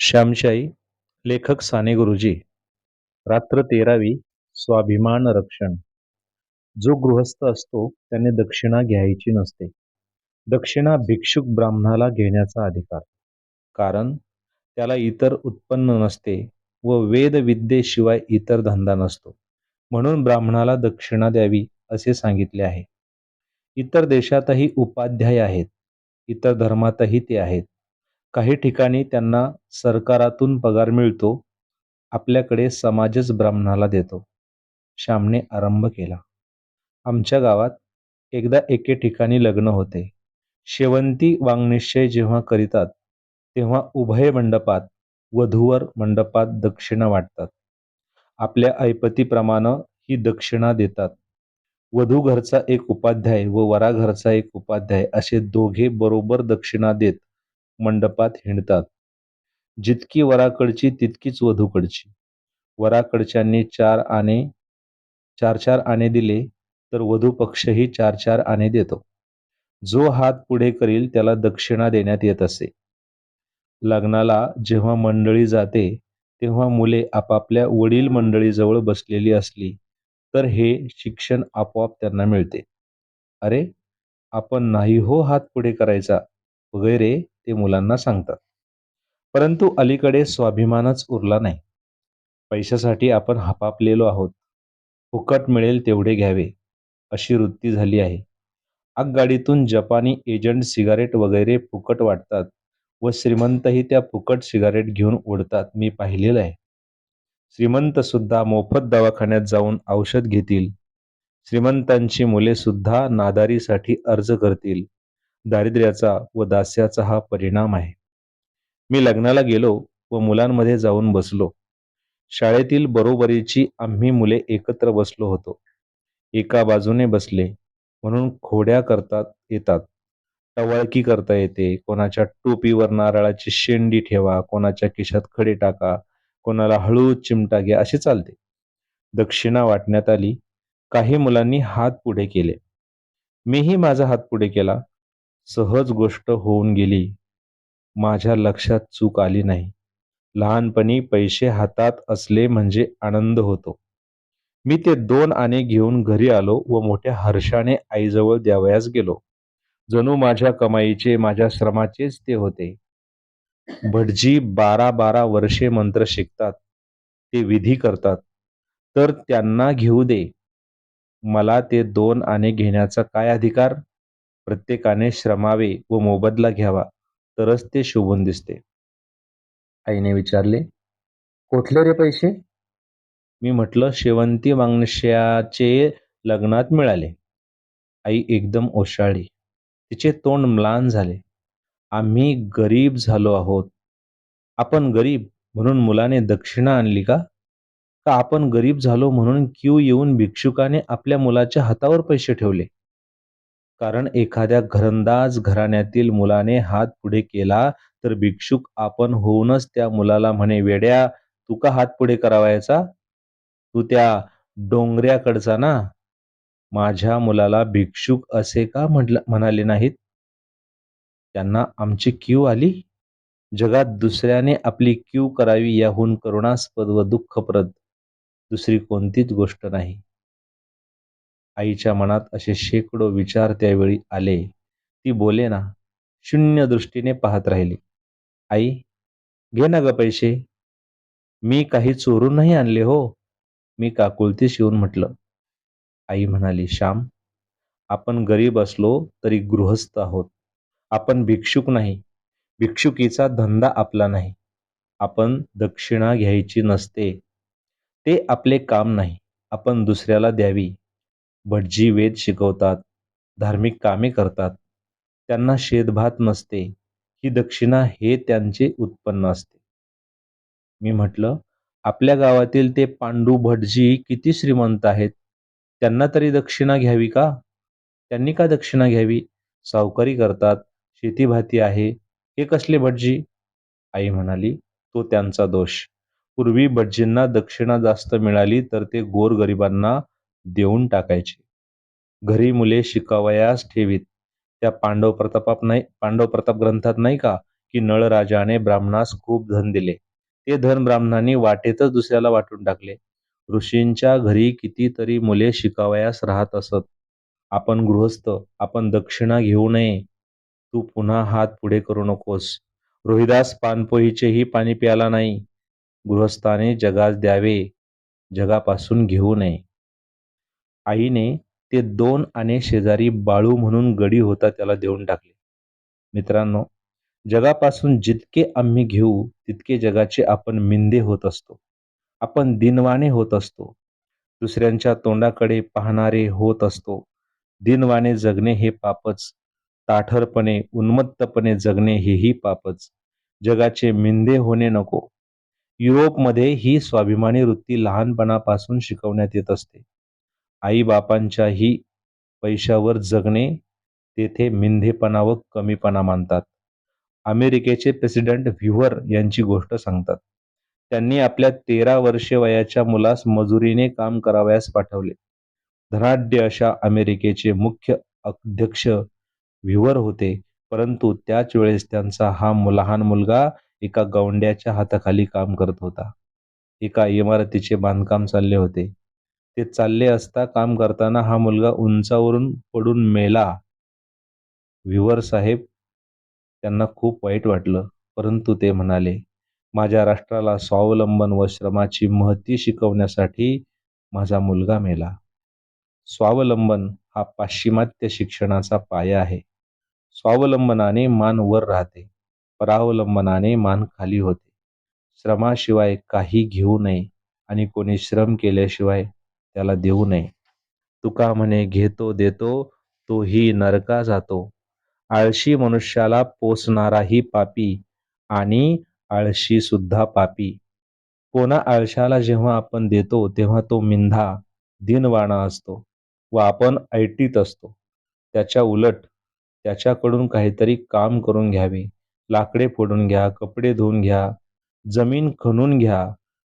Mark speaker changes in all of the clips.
Speaker 1: श्यामशाई लेखक साने गुरुजी. रात्र तेरावी स्वाभिमान रक्षण. जो गृहस्थ असतो त्याने दक्षिणा घ्यायची नसते. दक्षिणा भिक्षुक ब्राह्मणाला घेण्याचा अधिकार. कारण त्याला इतर उत्पन्न नसते व वेदविद्येशिवाय इतर धंदा नसतो. म्हणून ब्राह्मणाला दक्षिणा द्यावी असे सांगितले आहे. इतर देशातही उपाध्याय आहेत. इतर धर्मातही ते आहेत. काही ठिकाणी त्यांना सरकारातून पगार मिळतो आपल्याकडे समाजच ब्राह्मणाला देतो. श्यामने आरंभ केला. आमच्या गावात एकदा एके ठिकाणी लग्न होते. शेवंती वाङ्निश्चय जेव्हा करीतात तेव्हा उभय मंडपात वधूवर मंडपात दक्षिणा वाटतात. आपल्या ऐपतीप्रमाणे ही दक्षिणा देतात. वधू घरचा एक उपाध्याय व वराघरचा एक उपाध्याय असे दोघे बरोबर दक्षिणा देत मंडपात हिंडतात. जितकी वराकडची तितकीच वधूकडची. वराकडच्यांनी चार आणे चार चार आणे दिले तर वधू पक्षही चार चार आणे देतो. जो हात पुढे करील त्याला दक्षिणा देण्यात येत असे. लग्नाला जेव्हा मंडळी जाते तेव्हा मुले आपापल्या वडील मंडळीजवळ बसलेली असली तर हे शिक्षण आपोआप त्यांना मिळते. अरे आपण नाही हो हात पुढे करायचा. वगैरे ते मुलांना सांगतात. परंतु अलीकडे स्वाभिमानच उरला नाही. पैशासाठी आपण हपापलेलो आहोत. फुकट मिळेल तेवढे घ्यावे अशी वृत्ती झाली आहे. आगगाडीतून जपानी एजंट सिगारेट वगैरे फुकट वाटतात व श्रीमंतही त्या फुकट सिगारेट घेऊन उडतात मी पाहिलेलं आहे. श्रीमंत सुद्धा मोफत दवाखान्यात जाऊन औषध घेतील. श्रीमंतांची मुले सुद्धा नादारीसाठी अर्ज करतील. दारिद्र्याचा व दास्याचा हा परिणाम आहे. मी लग्नाला गेलो व मुलांमध्ये जाऊन बसलो. शाळेतील बरोबरीची आम्ही मुले एकत्र बसलो होतो. एका बाजूने बसले. म्हणून खोड्या करतात येतात. टवळकी करता येते. कोणाच्या टोपीवर नारळाची शेंडी ठेवा कोणाच्या खिशात खडे टाका कोणाला हळू चिमटा घ्या असे चालते. दक्षिणा वाटण्यात आली. काही मुलांनी हात पुढे केले. मीही माझा हात पुढे केला. सहज गोष्ट होऊन गेली. माझ्या लक्षात चूक आली नाही. लहानपणी पैसे हातात असले म्हणजे आनंद होतो. मी ते दोन आणे घेऊन घरी आलो व मोठ्या हर्षाने आईजवळ द्यावयास गेलो. जणू माझ्या कमाईचे माझ्या श्रमाचेच ते होते. भटजी बारा बारा वर्षे मंत्र शिकतात. ते विधी करतात. तर त्यांना घेऊ दे. मला ते दोन आणे घेण्याचा काय अधिकार? प्रत्येकाने श्रमावे व मोबदला घ्यावा तरच ते शोभून दिसते. आईने विचारले कोठले रे पैसे? मी म्हटलं शेवंती मागणश्याचे लग्नात मिळाले. आई एकदम ओशाळी तिचे तोंड म्लान झाले. आम्ही गरीब झालो आहोत. आपण गरीब म्हणून मुलाने दक्षिणा आणली का? का आपण गरीब झालो म्हणून क्यू येऊन भिक्षुकाने आपल्या मुलाच्या हातावर पैसे ठेवले? कारण एखाद्या घरंदाज घराण्यातील मुलाने हात पुढे केला तर भिक्षुक आपण होऊनच त्या मुलाला म्हणे वेड्या तू का हात पुढे करावायचा? तू त्या डोंगऱ्याकडचा ना. माझ्या मुलाला भिक्षुक असे का म्हटलं म्हणाले नाहीत? त्यांना आमची क्यू आली? जगात दुसऱ्याने आपली क्यू करावी याहून करुणास्पद व दुःखप्रद दुसरी कोणतीच गोष्ट नाही. आईच्या मनात असे शेकडो विचार त्यावेळी आले. ती बोले ना शून्य दृष्टीने पाहत राहिली. आई घे ना ग पैसे. मी काही चोरून नाही आणले हो. मी काकुलती शिवून म्हटलं. आई म्हणाली श्याम आपण गरीब असलो तरी गृहस्थ आहोत. आपण भिक्षुक नाही. भिक्षुकीचा धंदा आपला नाही. आपण दक्षिणा घ्यायची नसते. ते आपले काम नाही. आपण दुसऱ्याला द्यावी. भटजी वेद शिकवतात धार्मिक कामे करतात. त्यांना शेतभात नसते ही दक्षिणा हे त्यांचे उत्पन्न असते. मी म्हटलं आपल्या गावातील ते पांडू भटजी किती श्रीमंत आहेत त्यांना तरी दक्षिणा घ्यावी का? त्यांनी का दक्षिणा घ्यावी? सावकारी करतात शेतीभाती आहे हे कसले भटजी आई म्हणाली तो त्यांचा दोष. पूर्वी भटजींना दक्षिणा जास्त मिळाली तर ते गोरगरिबांना देऊन टाकायचे. घरी मुले शिकावयास ठेवीत. त्या पांडव प्रतापात नाही पांडव प्रताप ग्रंथात नाही का? की नळराजाने ब्राह्मणास खूप धन दिले. ते धन ब्राह्मणांनी वाटेतच दुसऱ्याला वाटून टाकले. ऋषींच्या घरी कितीतरी मुले शिकावयास राहत असत. आपण गृहस्थ आपण दक्षिणा घेऊ नये. तू पुन्हा हात पुढे करू नकोस. रोहिदास पानपोहीचेही पाणी प्याला नाही. गृहस्थाने जगास द्यावे. जगापासून घेऊ नये. आईने ते दोन आणे शेजारी बाळू म्हणून गडी होता त्याला देऊन टाकले. मित्रांनो जगापासून जितके आम्ही घेऊ तितके जगाचे आपण मिंदे होत असतो. आपण दिनवाने होत असतो. दुसऱ्यांच्या तोंडाकडे पाहणारे होत असतो. दिनवाने जगणे हे पापच ताठरपणे उन्मत्तपणे जगणे हेही पापच. जगाचे मिंदे होणे नको. युरोपमध्ये ही स्वाभिमानी वृत्ती लहानपणापासून शिकवण्यात येत असते. आईबापांच्याही पैशावर जगणे तेथे मिंधेपणा व कमीपणा मानतात. अमेरिकेचे प्रेसिडेंट व्ह्युअर यांची गोष्ट सांगतात. त्यांनी आपल्या तेरा वर्षे वयाच्या मुलास मजुरीने काम करावयास पाठवले. धनाढ्य अशा अमेरिकेचे मुख्य अध्यक्ष व्ह्युअर होते परंतु त्याच वेळेस त्यांचा हा लहान मुलगा एका गौंड्याच्या हाताखाली काम करत होता. एका इमारतीचे बांधकाम चालले होते. ते चालले असता काम करताना हा मुलगा उंचावरून पडून मेला. व्हिवर साहेब त्यांना खूप वाईट वाटलं परंतु ते म्हणाले माझ्या राष्ट्राला स्वावलंबन व श्रमाची महती शिकवण्यासाठी माझा मुलगा मेला. स्वावलंबन हा पाश्चिमात्य शिक्षणाचा पाया आहे. स्वावलंबनाने मान वर राहते परावलंबनाने मान खाली होते. श्रमाशिवाय काही घेऊ नये आणि कोणी श्रम केल्याशिवाय त्याला देऊ नये. तुका म्हणे घेतो देतो तोही नरका जातो. आळशी मनुष्याला पोसणाराही पापी आणि आळशी सुद्धा पापी. कोणा आळशाला जेव्हा आपण देतो तेव्हा तो मिंधा दिनवाणा असतो व आपण ऐटीत असतो. त्याच्या उलट त्याच्याकडून काहीतरी काम करून घ्यावे. लाकडे फोडून घ्या कपडे धुवून घ्या जमीन खणून घ्या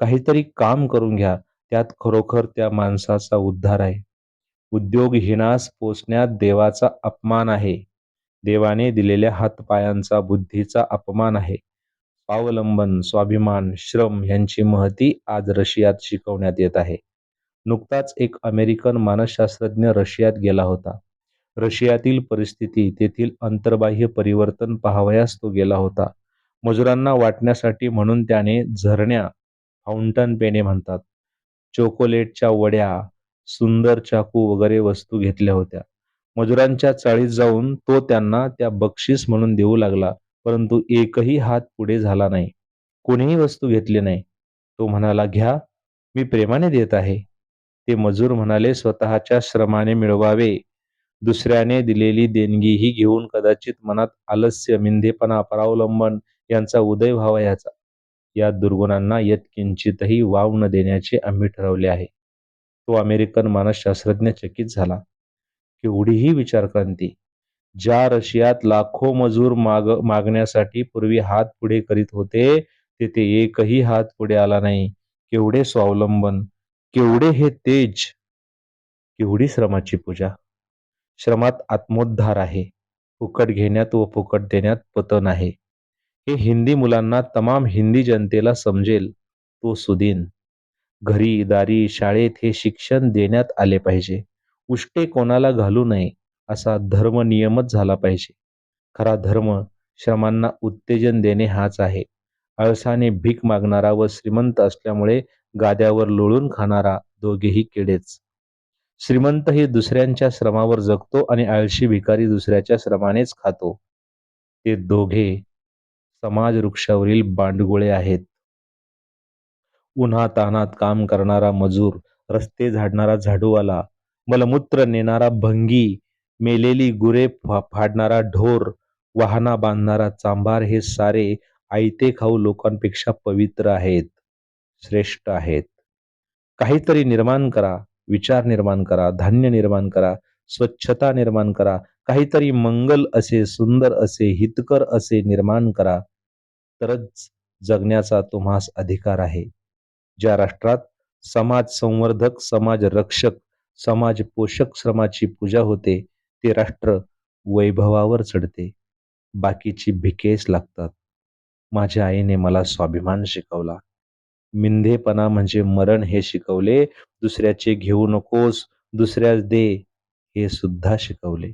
Speaker 1: काहीतरी काम करून घ्या. त्यात खरोखर त्या माणसाचा उद्धार आहे. उद्योगहीनास पोचण्यात देवाचा अपमान आहे. देवाने दिलेल्या हातपायांचा बुद्धीचा अपमान आहे. स्वावलंबन स्वाभिमान श्रम यांची महती आज रशियात शिकवण्यात येत आहे. नुकताच एक अमेरिकन मानसशास्त्रज्ञ रशियात गेला होता. रशियातील परिस्थिती तेथील अंतर्बाह्य परिवर्तन पाहावयास तो गेला होता. मजुरांना वाटण्यासाठी म्हणून त्याने झरण्या फाउंटन पेने म्हणतात. चोकोलेटच्या वड्या सुंदर चाकू वगैरे वस्तू घेतल्या होत्या. मजुरांच्या चाळीत जाऊन तो त्यांना त्या बक्षीस म्हणून देऊ लागला परंतु एकही हात पुढे झाला नाही. कोणीही वस्तू घेतली नाही. तो म्हणाला घ्या मी प्रेमाने देत आहे. ते मजूर म्हणाले स्वतःच्या श्रमाने मिळवावे. दुसऱ्याने दिलेली देणगीही घेऊन कदाचित मनात आलस्य मिंधेपणा परावलंबन यांचा उदय व्हावा याचा. या दुर्गुणांना यत्किंचितही वाव न देण्याचे आम्ही ठरवले आहे. तो अमेरिकन मानसशास्त्रज्ञ चकित झाला. केवढीही विचारक्रांती. ज्या रशियात लाखो मजूर माग मागण्यासाठी पूर्वी हात पुढे करीत होते तेथे एकही हात पुढे आला नाही. केवढे स्वावलंबन. केवढे हे तेज. केवढी श्रमाची पूजा. श्रमात आत्मोद्धार आहे. फुकट घेण्यात व फुकट देण्यात पतन आहे. हे हिंदी मुलांना तमाम हिंदी जनतेला समजेल तो सुदीन. घरी दारी शाळेत हे शिक्षण देण्यात आले पाहिजे. उष्टे कोणाला घालू नये असा धर्म नियमच झाला पाहिजे. खरा धर्म श्रमांना उत्तेजन देणे हाच आहे. आळसाने भीक मागणारा व श्रीमंत असल्यामुळे गाद्यावर लोळून खाणारा दोघेही किडेच. श्रीमंत हे दुसऱ्यांच्या श्रमावर जगतो आणि आळशी भिकारी दुसऱ्याच्या श्रमानेच खातो. ते दोघे समाज वृक्षावरील बांडगोळे आहेत. उन्हा तानात काम करणारा मजूर रस्ते झाडणारा झाडूवाला मलमूत्र नेणारा भंगी मेलेली गुरे फाडणारा ढोर वाहना बांधणारा चांभार हे सारे आयते खाऊ लोकांपेक्षा पवित्र आहेत श्रेष्ठ आहेत. काहीतरी निर्माण करा विचार निर्माण करा धान्य निर्माण करा स्वच्छता निर्माण करा काहीतरी मंगल असे सुंदर असे हितकर असे निर्माण करा तरच जगण्याचा तुम्हास अधिकार आहे. ज्या राष्ट्रात समाज संवर्धक समाज रक्षक समाज पोषक श्रमाची पूजा होते ते राष्ट्र वैभवावर चढते. बाकीची भिकेस लागतात. माझ्या आईने मला स्वाभिमान शिकवला. मिंधेपणा म्हणजे मरण हे शिकवले दुसऱ्याचे घेऊ नकोस दुसऱ्याच दे हे सुद्धा शिकवले.